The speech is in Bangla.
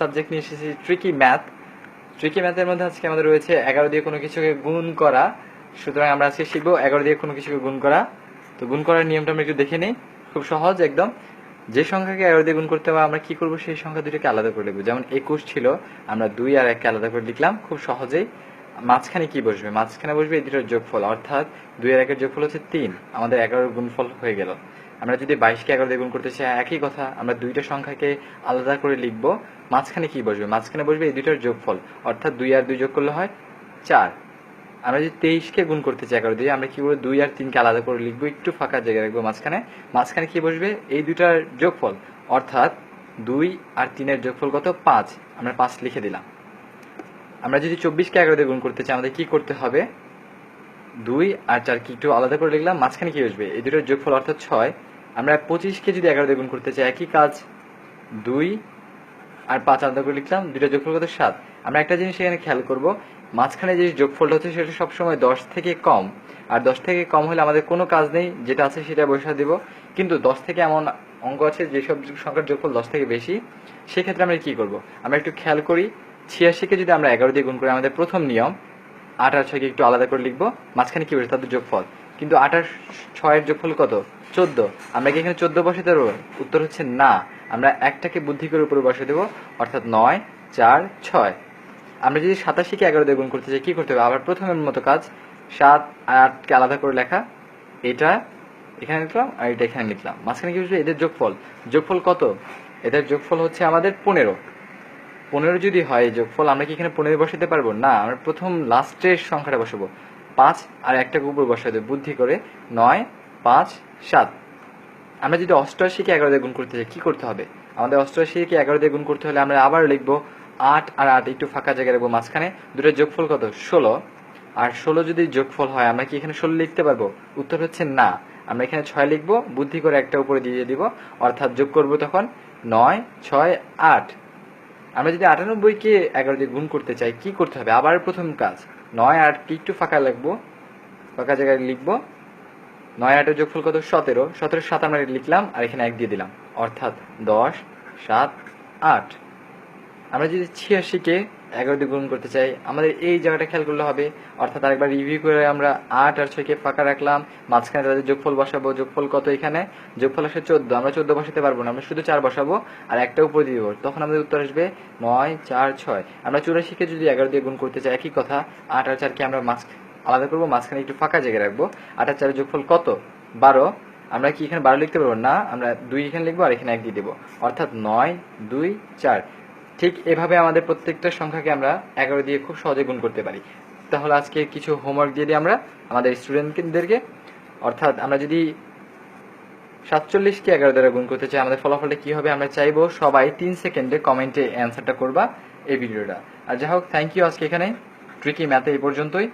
সাবজেক্ট নিয়ে এসেছি ট্রিকি ম্যাথ ট্রিকি ম্যাথের মধ্যে আজকে আমাদের রয়েছে এগারো দিয়ে কোনো কিছুকে গুণ করা। সুতরাং আমরা আজকে শিখব এগারো দিয়ে কোনো কিছুকে গুণ করা। তো গুণ করার নিয়মটা আমরা একটু দেখে নিই। খুব সহজ একদম। যে সংখ্যাকে এগারো দিয়ে গুণ করতে হবে, আমরা কি করব? সেই সংখ্যা দুটোকে আলাদা করে লিখব যেমন একুশ ছিল, আমরা দুই আর এককে আলাদা করে লিখলাম। খুব সহজেই। মাঝখানে কি বসবে? মাঝখানে বসবে এই দুটোর যোগফল। অর্থাৎ দুই আর একের যোগফল হচ্ছে তিন। আমাদের এগারোর গুণফল হয়ে গেল। আমরা যদি বাইশকে এগারো দিয়ে গুণ করতে চাই, একই কথা, আমরা দুইটা সংখ্যাকে আলাদা করে লিখব, মাঝখানে কি বসবে? মাঝখানে বসবে এই দুইটার যোগফল, অর্থাৎ দুই আর দুই যোগ করলে হয় চার। আমরা যদি তেইশকে গুণ করতে চাই এগারো দিয়ে, আমরা কি করব দুই আর তিনকে আলাদা করে লিখব, একটু ফাঁকা জায়গায় রাখব মাঝখানে। মাঝখানে কি বসবে? এই দুইটার যোগফল, অর্থাৎ দুই আর তিনের যোগফল কত? পাঁচ। আমরা পাঁচ লিখে দিলাম। আমরা যদি চব্বিশকে এগারো দিয়ে গুণ করতে চাই, আমাদের কি করতে হবে? দুই আর চার কি একটু আলাদা করে লিখলাম, মাঝখানে কি বসবে? এই দুটোর যোগফল, অর্থাৎ ছয়। আমরা পঁচিশকে যদি এগারো দিয়ে গুণ করতে চাই, একই কাজ দুই আর পাঁচ আলাদা করে লিখলাম দুটো যোগফল কত? সাত। আমরা একটা জিনিস এখানে খেয়াল করব, মাঝখানে যে যোগফলটা হচ্ছে সেটা সবসময় দশ থেকে কম। আর দশ থেকে কম হলে আমাদের কোনো কাজ নেই, যেটা আছে সেটা বসা দিব। কিন্তু দশ থেকে এমন অঙ্ক আছে যেসব সংখ্যার যোগফল দশ থেকে বেশি, সেক্ষেত্রে আমরা কি করব? আমরা একটু খেয়াল করি, ছিয়াশিকে যদি আমরা এগারো দিয়ে গুণ করি, আমাদের প্রথম নিয়ম আট আর ছয়কে একটু আলাদা করে লিখব, মাঝখানে কি বসে? তাদের যোগফল। কিন্তু আর ছয়ের যোগফল কত? চোদ্দ। আমরা কি এখানে চোদ্দ বসে দেবো? উত্তর হচ্ছে না। আমরা একটাকে বুদ্ধি করে উপরে বসে দেবো, অর্থাৎ নয়, চার, ছয়। আমরা যদি সাতাশিকে এগারো দিয়ে গুণ করতে চাই, কি করতে হবে? আবার প্রথমের মতো কাজ, সাত আটকে আলাদা করে লেখা, এটা এখানে লিখলাম আর এটা এখানে লিখলাম। মাঝখানে কি বসবে এদের যোগফল। যোগফল কত? এদের যোগফল হচ্ছে আমাদের পনেরো। পনেরো যদি হয় যোগফল, আমরা কি এখানে পনেরো বসাতে পারব? না, আমরা প্রথম লাস্টের সংখ্যাটা বসাবো। পাঁচ আর একটাকে উপর বসাতে হবে বুদ্ধি করে নয়, পাঁচ, সাত। আমরা যদি অষ্টআশিকে এগারো দিয়ে গুণ করতে চাই, কি করতে হবে? আমাদের অষ্টআশিকে এগারো দিয়ে গুণ করতে হলে আমরা আবার লিখব আট আর আট, একটু ফাঁকা জায়গায় রাখব মাঝখানে। দুটো যোগফল কত? ষোলো। আর ষোলো যদি যোগফল হয়, আমরা কি এখানে ষোলো লিখতে পারব? উত্তর হচ্ছে না। আমরা এখানে ছয় লিখব, বুদ্ধি করে একটা উপরে দিয়ে দিব। অর্থাৎ যোগ করব তখন নয়, ছয়, আট। আমরা যদি আটানব্বইকে এগারো দিয়ে গুণ করতে চাই, কি করতে হবে? আবার প্রথম কাজ। নয়, আট, কি একটু ফাঁকা লাগবো? ফাঁকা জায়গায় লিখব। নয়, আটের যোগফল কত? সতেরো। সতেরো সাত আমরা লিখলাম আর এখানে এক দিয়ে দিলাম। অর্থাৎ দশ, সাত, আট। আমরা যদি ছিয়াশিকে এগারো দিয়ে গুণ করতে চাই। আমাদের এই জায়গাটা খেয়াল করলে হবে। অর্থাৎ আরেকবার রিভিউ করে আমরা আট আর ছয়কে ফাঁকা রাখলাম। মাঝখানে তাদের যোগফল বসাবো। যোগফল কত এখানে? যোগফল আসে চোদ্দ। আমরা চোদ্দ বসাতে পারব না। আমরা শুধু চার বসাবো আর একটা উপরে দিয়ে দেবো। তখন আমাদের উত্তর আসবে নয়, চার, ছয়। আমরা চুরাশিকে যদি এগারো দিয়ে গুণ করতে চাই, একই কথা। আট আর চারকে আমরা মাঝ আলাদা করব। মাঝখানে একটু ফাঁকা জায়গায় রাখব। আট আর চারের যোগফল কত? বারো। আমরা কি এখানে বারো লিখতে পারব? না। আমরা দুই এখানে লিখব আর এখানে এক দিয়ে দেবো। অর্থাৎ নয়, দুই, চার। ঠিক এভাবে আমাদের প্রত্যেকটা সংখ্যাকে আমরা এগারো দিয়ে খুব সহজে গুণ করতে পারি। তাহলে আজকে কিছু হোমওয়ার্ক দিয়ে দিই আমরা আমাদের স্টুডেন্টদেরকে অর্থাৎ আমরা যদি সাতচল্লিশকে এগারো দ্বারা গুণ করতে চাই, আমাদের ফলাফলটা কি হবে? আমরা চাইব সবাই তিন সেকেন্ডে কমেন্টে অ্যান্সারটা করবা এই ভিডিওটা আর যাই হোক থ্যাংক ইউ আজকে এখানে। ট্রিকি ম্যাথে এই পর্যন্তই।